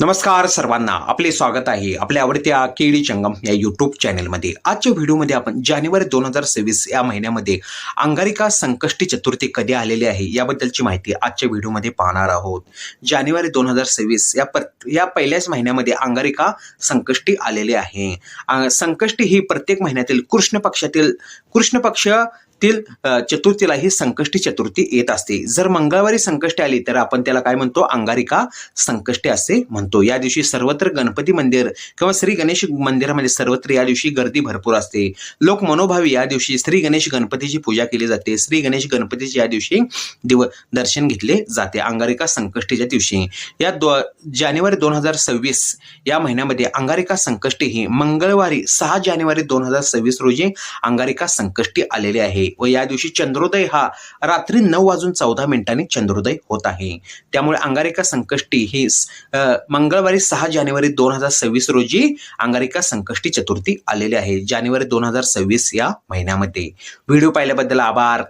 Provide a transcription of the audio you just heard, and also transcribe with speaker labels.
Speaker 1: नमस्कार सर्वांना. आपले स्वागत आहे आपल्या आवडत्या केडी चंगम या युट्यूब चॅनेलमध्ये आजच्या व्हिडिओमध्ये आपण जानेवारी दोन हजार सव्वीस या महिन्यामध्ये अंगारिका संकष्टी चतुर्थी कधी आलेली आहे याबद्दलची माहिती आजच्या व्हिडिओमध्ये पाहणार आहोत. जानेवारी दोन हजार सव्वीस या पर या पहिल्याच महिन्यामध्ये अंगारिका संकष्टी आलेली आहे. संकष्टी ही प्रत्येक महिन्यातील कृष्ण पक्षातील कृष्ण पक्ष तील चतुर्थीला ही संकष्टी चतुर्थी येत असते. जर मंगळवारी संकष्टी आली तर आपण त्याला काय म्हणतो? अंगारिका संकष्टी असे म्हणतो. या दिवशी सर्वत्र गणपती मंदिर किंवा श्री गणेश मंदिरामध्ये सर्वत्र या दिवशी गर्दी भरपूर असते. लोक मनोभावी या दिवशी श्री गणेश गणपतीची पूजा केली जाते. श्री गणेश गणपतीची या दिवशी दिव दर्शन घेतले जाते. अंगारिका संकष्टीच्या दिवशी. या दो जानेवारी दोन हजार सव्वीस या महिन्यामध्ये अंगारिका संकष्टी ही मंगळवारी सहा जानेवारी दोन हजार सव्वीस रोजी अंगारिका संकष्टी आलेली आहे. व या दिवशी चंद्रोदय हा रात्री नऊ वाजून चौदा मिनिटांनी चंद्रोदय होत आहे. त्यामुळे अंगारिका संकष्टी ही मंगळवारी सहा जानेवारी दोन हजार सव्वीस रोजी अंगारिका संकष्टी चतुर्थी आलेली आहे. जानेवारी दोन हजार सव्वीस या महिन्यामध्ये. व्हिडिओ पाहिल्याबद्दल आभार.